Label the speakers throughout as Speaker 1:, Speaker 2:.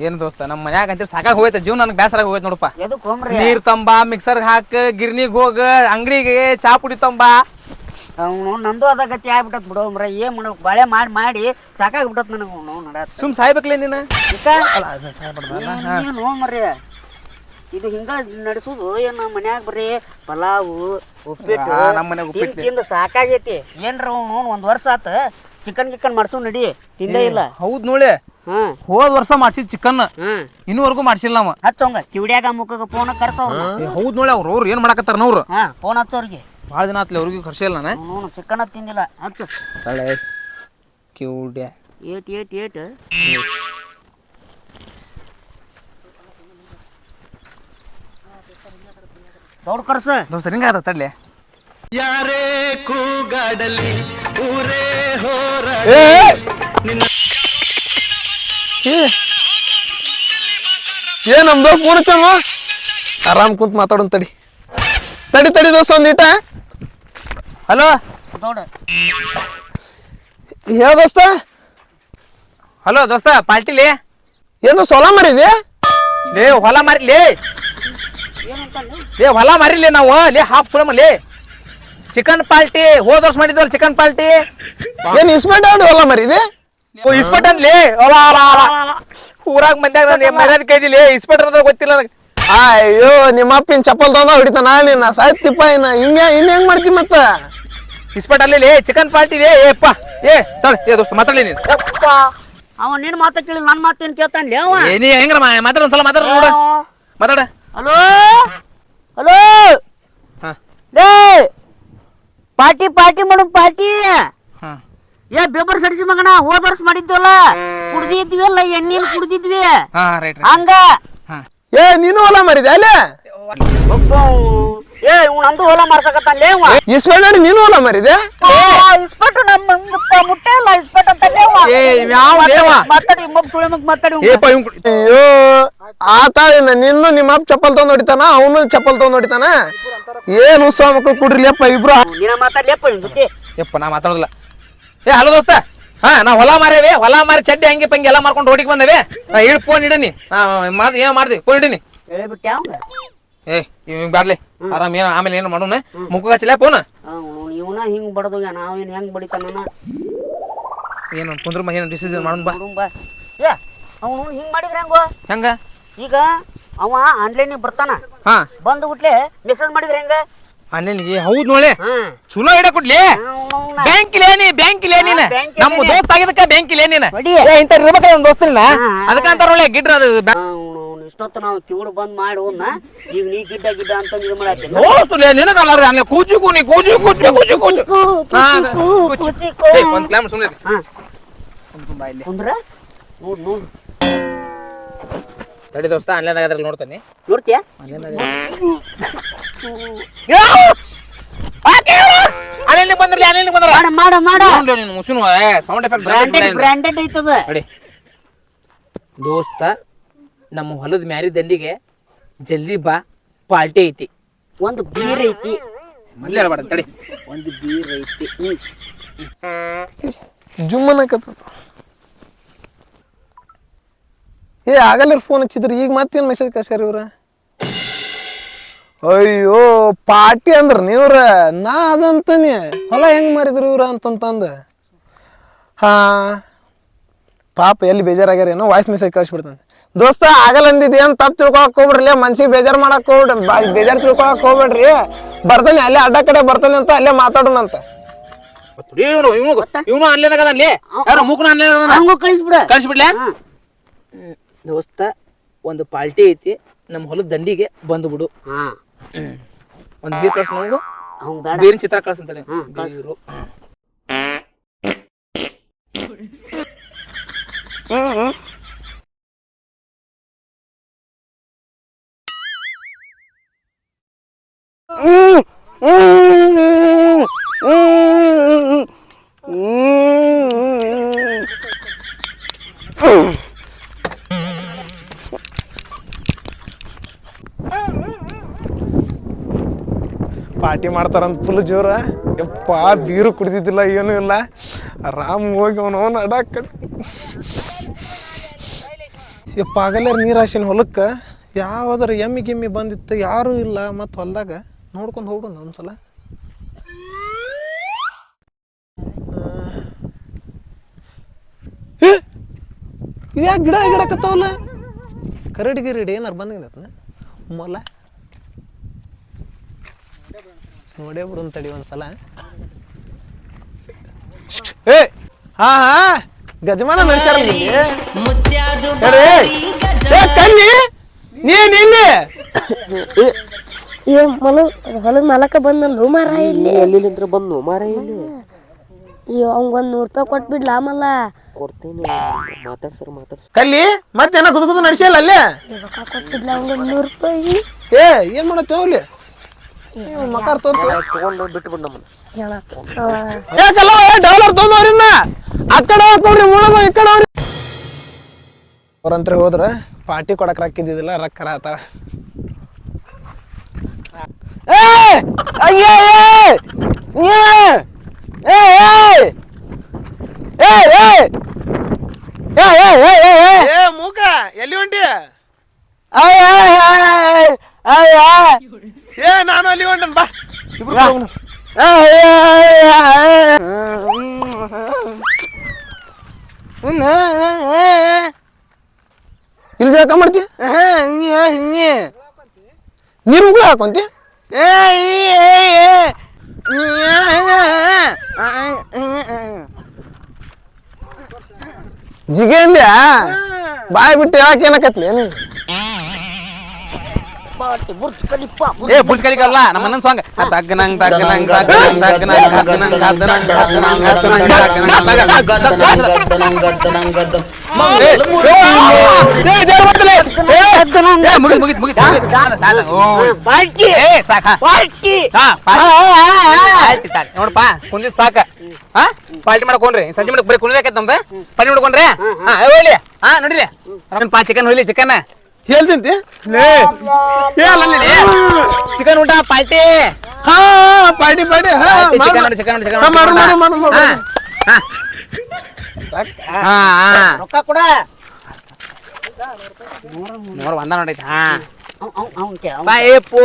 Speaker 1: ಏನು ದೋಸ್ತ ನಮ್ಮ ಮನ್ಯಾಗ ಅಂತ ಸಾಕಾಗ ಹೋಯ್ತ ಜೀವ್ ನನಗೆ ಬೇಸರ ಹೋಗೈತೆ ನೋಡಪ್ಪ.
Speaker 2: ಎದಕ್
Speaker 1: ನೀರ್ ತಂಬಾ ಮಿಕ್ಸರ್ ಹಾಕ ಗಿರ್ನಿಗ್ ಹೋಗ ಅಂಗಡಿಗೆ ಚಾ ಪುಡಿ ತಂಬಾ.
Speaker 2: ಅವ್ನು ನಂದು ಅದ ಗತಿ ಆಗ್ಬಿಟ್ಟತ್ ಬಿಡು ಮರ ಏನ್ ಮಾಡ ಬಾಳೆ ಮಾಡಿ ಮಾಡಿ ಸಾಕಾಗ್ಬಿಟ್ಟತ್ ನನಗೆ ಅವ್ನು ನಡತ್
Speaker 1: ಸುಮ್ ಸಾಯ್ಬೇಕಲ್ಲ ನೀನು.
Speaker 2: ಏನು ಮರ್ರಿ ಇದು ಹಿಂಗ ನಡೆಸುದು ಏನು ಮನ್ಯಾಗ ಬರ್ರಿ ಪಲಾವು ಉಪ್ಪಿಟ್ಟು
Speaker 1: ಆ, ನಮ್ ಮನ್ಯಾಗ್ ಉಪ್ಪಿಟ್ಟು.
Speaker 2: ತಿಂದ್ ತಿಂದು ಸಾಕಾಗೈತಿ. ಏನ್ರ ಅವ್ನು ಒಂದ್ ವರ್ಷ ಆತ ಚಿಕನ್ ಗಿಕನ್ ಮಾಡ್ಸು ನಡಿ ತಿಂದೇ ಇಲ್ಲ.
Speaker 1: ಹೌದ್ ನೋಡಿ ಹೋದ್ ವರ್ಷ ಮಾಡ್ಸಿದ್ ಚಿಕನ್ ಇನ್ನೂವರೆಗೂ ಮಾಡ್ಸಿಲ್ಲ ನಾವ.
Speaker 2: ಹಚ್ಚೋಂಗ ಕಿವಿಡ್ಯಾಗ ಮುಖಕ್ಕೆ ಫೋನ್ ಕರ್ಸವ್ರ
Speaker 1: ಹೌದ್ ನೋಡಿ ಅವ್ರು ಅವ್ರು ಏನ್ ಮಾಡಕತ್ತಾರ ನೋವ್ರು
Speaker 2: ಹಾ ಫೋನ್ ಹಚ್ಚೋರ್ಗೆ
Speaker 1: ಭಾಳ ದಿನ ಆತ್ಲಿ ಅವ್ರಿಗೂ ಕರ್ಸಿಲ್ಲ ನಾನು.
Speaker 2: ಚಿಕನ್ ತಿಂದಿಲ್ಲ ಹಚ್ಚು.
Speaker 1: ತಳೆ ಕಿವುಡ್ಯ.
Speaker 2: ಏಟ್ ಏಟ್ ಏಟ್. ದೌಡ್ ಕರ್ಸ.
Speaker 1: ದೋಸ್ತ ಹಿಂಗ ಆದ ತಡ್ಲೆ.
Speaker 3: ಯಾರೇ ಕೂಗಾಡಲಿ ಊರೇ ಹೋರ
Speaker 4: ಏ. ನಮ್ ದೋಸ್ತ್ ಹಚ್ಚಮ್ಮ. ಆರಾಮ್ ಕುಂತ್ ಮಾತಾಡೋಣ ತಡಿ. ತಡಿ ತಡಿ ದೋಸ್ತ ಒಂದಿಟ
Speaker 1: ಹಲೋ?
Speaker 4: ಹೇಳ ದೋಸ್ತ?
Speaker 1: ಹಲೋ ದೋಸ್ತ ಪಾಲ್ಟಿಲಿ
Speaker 4: ಏನು ಸೊಲ ಮರಿದೆ
Speaker 1: ಲೇ ಹೊಲ ಮಾರಿ ಲೇ. ಲೇ ಹೊಲ ಮಾರಿಲಿ ನಾವು ಲೇ ಹಾಫ್ ಸುಳಮ ಲೇ. ಚಿಕನ್ ಪಾಲ್ಟಿ ಹೋದ ವರ್ಷ ಮಾಡಿದ್ವಲ್ಲ ಚಿಕನ್ ಪಾಲ್ಟಿ.
Speaker 4: ಏನು ಇಸ್ಮೆಂಟ್ ಹೊಲ ಮರಿದೆ?
Speaker 1: ಇಸ್ಪಟ್ ಅನ್ಲಿ ಊರಾಗ ಮಂದ್ಯಾಗ ನಾನು ಮರ್ಯಾದ ಕೈದಿಲಿ ಇಸ್ಪಟ್ ಅದ ಗೊತ್ತಿಲ್ಲ ನನಗೆ.
Speaker 4: ಅಯ್ಯೋ ನಿಮ್ಮ ಅಪ್ಪಿನ ಚಪ್ಪಲ್ ತಗೊಂಡ ಹೊಡಿತಾನ ನಿನ್ನ ಸಾಯ್ತಿಪ್ಪ ಇನ್ನ. ಹಿಂಗ ಇನ್ನ ಹೆಂಗ್ ಮಾಡ್ತಿ ಮತ್ತ?
Speaker 1: ಇಸ್ಪಟ್ ಅಲ್ಲಿ ಚಿಕನ್ ಪಾರ್ಟಿ ಲೇ ಏಪ್ಪ ಏ ತಡ. ಏ ದೋಸ್ತ ಮಾತಾಡ್ಲಿ ನೀನು.
Speaker 2: ಅವ ನಿನ್ ಮಾತ ಕೇಳಿ ನನ್ ಮಾತೇನ್ ಕೇಳ್ತಾನ್ಲಿ ಅವ?
Speaker 1: ಏ ನೀ ಹೆಂಗ್ರ ಮಾತಾಡ ಒಂದ್ಸಲ ಮಾತಾಡ ನೋಡ. ಮಾತಾಡ.
Speaker 2: ಹಲೋ? ಹಲೋ?
Speaker 1: ಹಾ
Speaker 2: ಲೇ! ಪಾರ್ಟಿ ಪಾರ್ಟಿ ಮಾಡು ಪಾರ್ಟಿ. ಏ ಬೇಬರ್ ಸಡಿಸಿ ಮಗನ ಹೋದ ವರ್ಷ ಮಾಡಿದ್ವಲ್ಲ? ಕುಡ್ದಿದ್ವಿ ಅಲ್ಲ ಎಣ್ಣೆನ್ ಕುಡ್ದಿದ್ವಿ.
Speaker 1: ಹಾ ರೈಟ್ ರೈಟ್.
Speaker 2: ಹಂಗ?
Speaker 1: ಹಾ.
Speaker 4: ಏ ನೀನು ಹೊಲ ಮರಿದೆ ಅಲ್ಲೇ?
Speaker 2: ಒಬ್ಬ ಏ ಇವ್ ನಂದು ಹೊಲ ಇವ.
Speaker 4: ಇಸ್ಮೆಂಟ್ ಆಡಿ ನೀನು ಹೊಲ ಮರಿದೆ
Speaker 2: ಇಸ್ಪಟ್ಟು ನಮ್ಮ ಮುಟ್ಟೆ ಇಲ್ಲ ಇಸ್ಪಟ್ ಅಂತ
Speaker 1: ಏ ಯಾವ ಲೇವ
Speaker 2: ಮಾತಾಡಿ ಮಗ್ ತುಳಿ ಮಗ್ ಮಾತಾಡಿ
Speaker 1: ಏ ಕುಡಿ-
Speaker 4: ಅಯ್ಯೋ ಆತ ಇನ್ನ ನಿನ್ನು ನಿಮ್ಮ ಅಪ್ಪ ಚಪ್ಪಲ್ ತಗೊಂಡ್ ಹೊಡಿತಾನ ಅವನು ಚಪ್ಪಲ್ ತಗೊಂಡ್ ಹೊಡಿತಾನ? ಏನು ಉತ್ಸವ ಮಕ್ಕಳು ಕುಡ್ರಿಲಿಯಪ್ಪ ಇಬ್ರು?
Speaker 2: ನೀನ ಮಾತಾಡ್ಲಿಯಪ್ಪ ಜೊತೆ.
Speaker 1: ಯಪ್ಪ ನಾ ಮಾತಾಡೋದಿಲ್ಲ. ಏ ಹಲೋ ದೋಸ್ತ. ಹಾ ನಾ ಹೊಲ ಮಾರೇವೆ. ಹೊಲ ಮಾರಿ ಚಡ್ಡಿ ಹಂಗೆ ಪಂಗೆ ಎಲ್ಲ ಮಾರ್ಕೊಂಡು ರೋಡಿಗೆ ಬಂದವೆ. ಇಡ್ ಫೋನ್ ಇಡನಿ. ಮಾಡಿ ಏನೋ ಮಾಡ್ದಿ? ಫೋನ್ ಇಡನಿ. ಏ ಇವ್ ಬಾಡ್ಲಿ ಆರಾಮ್ ಏನ ಆಮೇಲೆ ಏನ್ ಮಾಡೋಣ? ಮುಖ ಹಚ್ಚಲ ಫೋನ್
Speaker 2: ಇವನ ಹಿಂಗ್ ಬಡದು ನಾವೇನ್ ಹೆಂಗ್ ಬಡಿತಾನ
Speaker 1: ಏನು ಕುಂದ್ರ ಏನು ಡಿಸಿಷನ್ ಮಾಡೋಣ ಬಾ.
Speaker 2: ಬಾ. ಏ ಅವನು ಹಿಂಗ್ ಮಾಡಿದ್ರೆ ಹೆಂಗೋ?
Speaker 1: ಹೆಂಗ?
Speaker 2: ಈಗ ಅವ ಆನ್ಲೈನ್ ಬರ್ತಾನ.
Speaker 1: ಹಾ.
Speaker 2: ಬಂದು ಬಿಟ್ಲೆ ಮೆಸೇಜ್ ಮಾಡಿದ್ರೆ ಹೆಂಗ?
Speaker 1: ಅನ್ನಿಗೆ ಹೌದ್ ನೋಳೆ
Speaker 2: ಹಾ
Speaker 1: ಚಲೋ ಇಡ ಕೊಡ್ಲಿ. ಬ್ಯಾಂಕ್ ಇಲ್ಲೇನಿ ಬ್ಯಾಂಕ್
Speaker 2: bank
Speaker 1: ನಮ್ಮ. ದೋಸ್ತ ಆಗಿದಕ್ಕ ಬ್ಯಾಂಕ್. ಏ ಇಂತ ಇರ್ಬೇಕ ನಮ್ ದೋಸ್ತನಿಲ್ಲ
Speaker 2: ಹಾ.
Speaker 1: ಅದಕ್ಕ ಅಂತಾರ ಒಳ್ಳೆ ಗಿಡ್ರ ಅದು
Speaker 2: ಇಷ್ಟೊತ್ತು ನಾವು ಕಿವುಡು ಬಂದ್ ಮಾಡಿ ಈಗ ನೀ ಗಿಡ್ಡ ಗಿಡ್ಡ ಅಂತ ಇದು ಮಾಡತ್ತೀನಿ?
Speaker 1: ದೋಸ್ತುಲೇ ನಿನಗಲ್ಲ ಅಲ್ಲಿ ಕೂಜು ಕೂನಿ ಕೂಜು ಕೂಜು ಕೂಜು ಒಂದ್ ಕ್ಲಾಮ್ ಸುಮ್ಮನೆ ಇಲ್ಲಿ.
Speaker 2: ಅಂದ್ರ ನೋಡ್ ನೋಡ್.
Speaker 1: ತಡಿ ದೋಸ್ತ ನೋಡ್ತಾನೆ.
Speaker 2: ನೋಡ್ತೀಯ?
Speaker 1: ಆನ್ಲೈನ್ ಬಂದ್ರಲಿ ಆನ್ಲೈನ್ ಬಂದ್ರ
Speaker 2: ಮಾಡ ಮಾಡ ಮಾಡ.
Speaker 1: ನೋಡ್ಲಿ ನೀನು ಮುಸುನು ಸೌಂಡ್ ಎಫೆಕ್ಟ್
Speaker 2: ಬ್ರಾಂಡೆಡ್ ಬ್ರಾಂಡೆಡ್ ಐತದ.
Speaker 1: ನೋಡಿ. ದೋಸ್ತ ನಮ್ಮ ಹೊಲದ ಮ್ಯಾರಿ ದಂಡಿಗೆ ಜಲ್ದಿ ಬಾ ಪಾರ್ಟಿ ಐತಿ.
Speaker 2: ಒಂದು ಬೀರ್ ಐತಿ.
Speaker 1: ಮೊದ್ಲು ಹೇಳ್ಬೇಡ ತಡಿ.
Speaker 2: ಒಂದು ಬೀರ್ ಐತಿ. ಜುಮ್ಮನ
Speaker 4: ಜುಮ್ಮನಕತ್ತ ಏ ಆಗಲ್ಲ ಫೋನ್ ಹಚ್ಚಿದ್ರು. ಈಗ ಮತ್ತೇನು ಮೆಸೇಜ್ ಕಳ್ಸ್ಯಾರ ಇವ್ರ? ಅಯ್ಯೋ ಪಾರ್ಟಿ ಅಂದ್ರ ನೀವ್ರ? ನಾ ಅದಂತಾನೆ. ಹೊಲ ಹೆಂಗ್ ಮಾರಿದ್ರು ಇವ್ರ ಅಂತಂತಂದ? ಹಾ ಪಾಪ ಎಲ್ಲಿ ಬೇಜಾರಾಗ್ಯಾರ ಏನೋ ವಾಯ್ಸ್ ಮೆಸೇಜ್ ಕಳ್ಸಿಬಿಡ್ತಾನೆ. ದೋಸ್ತ ಆಗಲ್ಲ ಅಂದಿದ್ದೆ ಏನು ತಪ್ಪು ತಿಳ್ಕೊಳಕ್ ಹೋಗ್ಬಿಡ್ರಿ. ಮನ್ಸಿಗೆ ಬೇಜಾರು ಮಾಡಕ್ ಹೋಗ್ಬಿಡ್ರಿ. ಬಾ- ಬೇಜಾರ್ ತಿಳ್ಕೊಳಕ್ ಹೋಗ್ಬೇಡ್ರಿ. ಬರ್ತಾನೆ ಅಲ್ಲೇ ಅಡ್ಡ ಕಡೆ ಬರ್ತಾನೆ ಅಂತ ಅಲ್ಲೇ ಮಾತಾಡೋಣಂತ
Speaker 1: ಇವನು ಯಾರು ಮೂಕನ
Speaker 2: ಹಂಗೂ ಕಳಿಸ್ಬಿಡ.
Speaker 1: ಕಳ್ಸಿಬಿಡ್ಲೆ?
Speaker 2: ಹಾ.
Speaker 1: ದೋಸ್ತ ಒಂದು ಪಾರ್ಟಿ ಐತಿ. ನಮ್ಮ ಹೊಲದ ದಂಡಿಗೆ ಬಂದು ಬಿಡು
Speaker 2: ಹಾ.
Speaker 1: ಒಂದು ಬೀರ್ ಕಳ್ಸ ನಮಗೂ
Speaker 2: ಅವ್ನ್ ಬೇಡ
Speaker 1: ಬೀರಿನ ಚಿತ್ರ ಕಳ್ಸಂತಾನೆ
Speaker 2: ಹ್ಮ್, ಕಳ್ಸು.
Speaker 4: ಪಾರ್ಟಿ ಮಾಡ್ತಾರಂತ ಫುಲ್ ಜೋರ. ಯಪ್ಪ ಬೀರು ಕುಡಿದಿದ್ದಿಲ್ಲ, ಏನೂ ಇಲ್ಲ. ಆರಾಮ್ ಹೋಗಿ ಅವನು ಅಡ ಯಪ್ಪ ಆಗಲೇ ನೀರು ಹೊಲಕ್ಕೆ? ಯಾವ್ದಾರ ಎಮ್ಮಿ ಗಿಮ್ಮಿ ಬಂದಿತ್ತು, ಯಾರೂ ಇಲ್ಲ ಮತ್ತು ಹೊಲ್ದಾಗ. ನೋಡ್ಕೊಂಡು ಹೋಗೋಣ ಒಂದ್ಸಲ. ಯಾಕೆ ಗಿಡ ಗಿಡಕತ್ತಾವಲ್ಲ ಕರಡಿ ಗಿರಡಿ ಏನಾರು ಬಂದಂಗತ್ನ ಮೊಲ? ನೋಡೇ ಬಿಡು ತಡಿ ಒಂದ್ಸಲ. ಏ! ಹಾ ಹಾ ಗಜಮಾನ ನಡೆಸ್ಯಾರ ಕನ್ನಿ ನೀನ್ ಇಲ್ಲಿ
Speaker 5: ಏ ಮಲ ಹೊಲದ ಮಾಲಕ ಬಂದಲ್ಲ ಮಾರ ಇಲ್ಲಿ?
Speaker 6: ಎಲ್ಲಿಂದ್ರ ಬಂದು ಮಾರ ಇಲ್ಲಿ?
Speaker 5: ಈ ಅವಂಗೊಂದ್ ನೂರ್ ರೂಪಾಯಿ ಕೊಟ್ಬಿಡ್ಲಾ ಮಲ್ಲ
Speaker 6: ಕೊಡ್ತೀನಿ ಮಾತಾಡ್ಸರ್ ಮಾತಾಡ್ಸ
Speaker 4: ಕಲ್ಲಿ ಮತ್ತೇನ ಕುದು ಕುದು ನಡೆಸಿಯಲ್ಲ ಅಲ್ಲೇ?
Speaker 5: ಕೊಟ್ಬಿಡ್ಲ ಅವಂಗೊಂದ್ ನೂರ್ ರೂಪಾಯಿ.
Speaker 4: ಏ ಏನ್ ಮಾಡತ್ತೆ ಅಲ್ಲಿ ಮಕಾರ ತೋರ್ಸು.
Speaker 6: ತಗೊಂಡು ಬಿಟ್ಟು ಬಿಡ್ ನಮ್ಮನ್ನ.
Speaker 4: ಯಾಕಲ್ಲ ಡಾಲರ್ ತೊಗೊಂಬವ್ರಿಂದ ಆ ಕಡೆ ಹಾಕೊಡ್ರಿ ಮುಳದ ಈ ಕಡೆ ಅವ್ರಿ ಅವ್ರಂತ್ರ ಹೋದ್ರ ಪಾರ್ಟಿ ಕೊಡಕ್ ರಕ್ಕಿದ್ದಿಲ್ಲ ರೊಕ್ಕ ಆತಾಳ ಏ ಅಯ್ಯೋ ಏ ಏ ಏ ಏ ಏ ಏ ಏ ಏ ಏ ಏ ಮೂಕ ಎಲ್ಲಿ ಹೊಂಟಿ ಅಯ್ಯ ಅಯ್ಯ. ಏ ನಾನು ಅಲ್ಲಿ ಹೊಂಟನ್ ಬಾ. ಇಬ್ರು ಹೋಗೋಣ. ಇಲ್ಲಿ ಜಾಕ ಮಾಡ್ತಿ? ನೀರು ಉಗುಳ ಹಾಕೊಂತಿ? ಜಿಗೇಂದ್ಯ? ಬಾಯ್ ಬಿಟ್ಟು ಹೇಳಕ್ ಏನಕತ್ಲಿ? ಏನು?
Speaker 1: ಏ ಬುರ್ಜ್ ಕಲಿಕಲ್ಲ ನಮ್ಮ ಅಣ್ಣನ ಸಾಂಗ್ ತಗ್ನಂಗ್ ತಗ್ನಂಗ್ ತಗ್ನಂಗ್ ತಗ್ನಂಗ್ ತಗ್ನಂಗ್ ಮುಗಿತ್ ಮುಗಿತ್ ಮುಗಿತ್ ಏ ಸಾಕ ನೋಡಪ್ಪ ಕುಂದಿದ್ ಸಾಕ ಹಾ ಪಾರ್ಟಿ ಮಾಡ್ಕೊಂಡ್ರಿ ಸಂಜೆ ಮಾಡಕ್ ಬರೀ ಕುಣಿದಾಕೈತ್ ನಮ್ದು ಪಾರ್ಟಿ ಮಾಡ್ಕೊಂಡ್ರಿ ಹಾ ಹೋಗ್ಲಿ ಹಾ ನೋಡಿಲಿ ಪಾ ಚಿಕನ್ ಹೊಯ್ಲಿ ಚಿಕನ್
Speaker 4: ಹೇಳ್ದಿಂತಿ ಲೇ.
Speaker 1: ಚಿಕನ್ ಊಟ ಪಾರ್ಟಿ.
Speaker 4: ಹಾ ಪಾರ್ಟಿ ಪಾರ್ಟಿ. ಹಾ
Speaker 1: ಚಿಕನ್ ನೋಡಿ ಚಿಕನ್ ನೋಡಿ ಚಿಕನ್
Speaker 4: ಮಾಡು ಮಾಡು ಮಾಡು ಮಾಡು.
Speaker 1: ಹಾ
Speaker 2: ರೊಕ್ಕ ಕೊಡ.
Speaker 1: ನೋಡು ಒಂದ ನೋಡಿ ಹಾ.
Speaker 2: ಬಾಯಪ್ಪು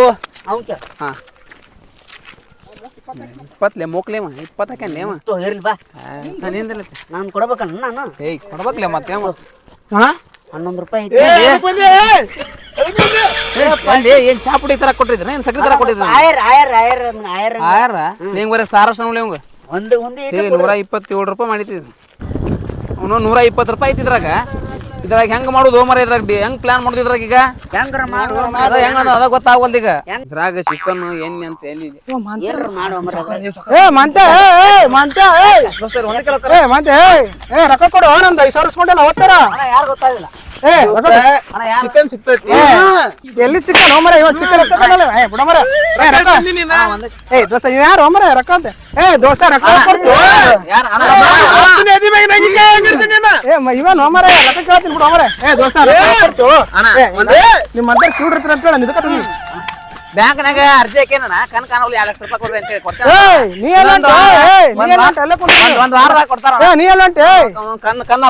Speaker 1: ಹಾ. ಇಪ್ಪತ್ತಲೆ ಮೋಕ್ಲೇಮ
Speaker 2: ಬಾ. ನಾನು ನಾನು.
Speaker 1: ಏಯ್ ಕೊಡ್ಬೇಕಲೆ ಮತ್ತೆ ಹಾ?
Speaker 2: ಹನ್ನೊಂದು ರೂಪಾಯಿ
Speaker 1: ಅಲ್ಲಿ ಏನ್ ಚಾ ಪುಡಿ ತರ ಕೊಟ್ಟಿದ್ರ? ಏನ್ ಸಕ್ರಿ ತರ ಕೊಟ್ಟಿದ್ರ?
Speaker 2: ಆಯರ್ ಆಯರ್ ಆಯರ್ ಆಯರ್ ಆಯರ್?
Speaker 1: ಆರ ನಿಂಗ್ ಬರೀ ಸಾರಸ್ ನೋಡಿ
Speaker 2: ಒಂದು ಒಂದು
Speaker 1: ನೂರ ಇಪ್ಪತ್ತೇಳು ರೂಪಾಯಿ ಮಾಡಿತಿದ್ ಅವನು ನೂರ ಇಪ್ಪತ್ತು ರೂಪಾಯಿ ಐತಿ ಇದ್ರಾಗ. ಇದ್ರಾಗ ಹೆಂಗ್ ಮಾಡುದು ಮರ ಇದ್ರಾಗ ಹೆಂಗ್ ಪ್ಲಾನ್ ಮಾಡುದು ಇದ್ರಾಗ ಈಗ?
Speaker 2: ಹೆಂಗ್ರ ಮಾಡು
Speaker 1: ಅದ ಹೆಂಗ ಅದ ಗೊತ್ತಾಗಲ್ದ ಈಗ. ಇದ್ರಾಗ ಚಿಕನ್ ಎಣ್ಣೆ ಅಂತ ಎಲ್ಲಿ
Speaker 4: ಮಂತೆ ಏ ಮಂತೆ ಏ ಏ ಮಂತೆ ಏ. ರೊಕ್ಕ ಕೊಡು ನಂದು ಐದು ಸಾವಿರ ಇಸ್ಕೊಂಡಲ್ಲ ಅವತ್ತಾರ
Speaker 2: ಯಾರು ಗೊತ್ತಾಗಿಲ್ಲ
Speaker 4: ಚಿಕನ್ ಸಿಗ್ತೈತಿ. ಎಲ್ಲಿ ಚಿಕನ್? ಹೋಮರ ಇವ ಚಿಕನ್ ಏ ರೊಕ್ಕ ಏ ದೋಸ್ತ ಇವ್ ಯಾರು? ಹೋಮರ ರೊಕ್ಕ ಅಂತ. ಏ ದೋಸ್ತ ರೊಕ್ಕ ಕೊಡ್ತು
Speaker 1: ಯಾರ?
Speaker 4: ಏ ಮ- ಇವ ಹೋಮರ ರೊಕ್ಕ ಕೇಳ್ತೀನಿ ಬಿಡು ಹೋಮರ ಏ ದೋಸ್ತ ರೊಕ್ಕ ಕೊಡ್ತು ಏ, ನಿಮ್ಮ ಮಂದಿ ಕ್ಯೂಡ್ ಇರ್ತೀರ ಅಂತ ಹೇಳಿ ನಿದಕ ತಂದಿ
Speaker 1: ಬ್ಯಾಂಕ್ನಾಗ ಅರ್ಜಿ ಹಾಕೇನ ಕಣ್ ಕಾಣೋಲಿ ಎರಡು ಲಕ್ಷ ರೂಪಾಯಿ ಕೊಡ್ರಿ ಅಂತ ಹೇಳಿ ಕೊಡ್ತಾರ
Speaker 4: ನೀ ಎಲ್ಲ ನೀ ಎಲ್ಲ
Speaker 1: ಕಣ್ಣ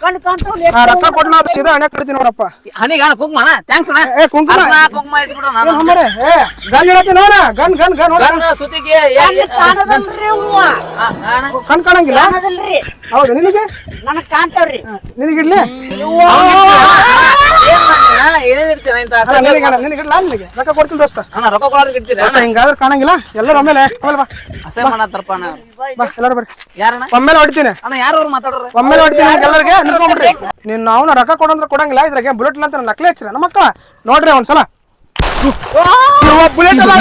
Speaker 2: ಕಣ್ ಕಾಣ್ತಾವ್
Speaker 4: ಆ, ರೊಕ್ಕ ಕೊಟ್ಟು ನಾವು ಸೀದಾ ಹಣೆ ಕಡ್ತೀನಿ ನೋಡಪ್ಪ.
Speaker 1: ಹನಿಗ ಅಣ್ಣ ಕುಂಕುಮ? ಅಣ್ಣ. ಥ್ಯಾಂಕ್ಸ್
Speaker 4: ಏ, ಕುಂಕುಮ.
Speaker 1: ಅರ್ಶಿನ, ಕುಂಕುಮ ಇಟ್ಬಿಡು
Speaker 4: ಏನ್
Speaker 1: ನಾನು
Speaker 4: ಹೋಮರೆ ಏ ಗನ್ ನೋಡ ಗನ್ ಗನ್ ಗನ್ ನೋಡ.
Speaker 1: ಕಣ್ಣು ಸುತ್ತಿಗೆ ಏ- ಏ-
Speaker 2: ಕಾಣದಲ್ರಿ ಅವ್ವ.
Speaker 1: ಆ, ಅಣ್ಣ.
Speaker 4: ಕಣ್ ಕಾಣಂಗಿಲ್ಲ?
Speaker 2: ಕಾಣದಲ್ರಿ.
Speaker 4: ಹೌದು ನಿನಗೆ?
Speaker 2: ನನಗ್ ಕಾಣ್ತಾವ್ರಿ.
Speaker 4: ನಿನಗಿಡ್ಲಿ
Speaker 1: ಇಂತ
Speaker 4: ನನಗೆ ನಿನಗೆ ಲಾನ್ ನಿನಗೆ ರೊಕ್ಕ ಕೊಡ್ತೀನಿ ದೋಸ್ತ
Speaker 1: ಅಣ್ಣ ರೊಕ್ಕ ಕೊಡೋದು ಇಡ್ತೀರಾ
Speaker 4: ಅಣ್ಣ ಹಿಂಗಾದ್ರೆ ಕಾಣಂಗಿಲ್ಲ ಎಲ್ಲರೂ ಒಮ್ಮೆಲೆ ಆಮೇಲೆ ಬಾ
Speaker 1: ಅಸೇ ಮಾಡತ್ತಾರಪ್ಪ ಅಣ್ಣ
Speaker 4: ಬಾ ಎಲ್ಲರೂ ಬರ್ರಿ
Speaker 1: ಯಾರಣ್ಣ
Speaker 4: ಒಮ್ಮೆಲೆ ಹೊಡಿತೀನಿ
Speaker 1: ಅಣ್ಣ ಯಾರು ಅವ್ರು ಮಾತಾಡ್ರಿ
Speaker 4: ಒಮ್ಮೆಲೆ ಹೊಡಿತೀನಿ ಎಲ್ಲರಿಗೆ ನಿಂತ್ಕೊಂಡ್ಬಿಡ್ರಿ ನೀನು ನಾವು ರೊಕ್ಕ ಕೊಡಂದ್ರೆ ಕೊಡಂಗಿಲ್ಲ ಇದ್ರಾಗೆ ಬುಲೆಟ್ ಇಲ್ಲ ಅಂತ ನಕ್ಲೆ ಹಚ್ಚಿರ ನಮ್ಮ ಮಕ್ಕಳ ನೋಡ್ರಿ ಒಂದ್ಸಲ ಬುಲೆಟ್ ಅಲ್ಲ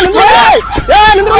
Speaker 4: ನಿಂದ್ರು ನಿಂದ್ರು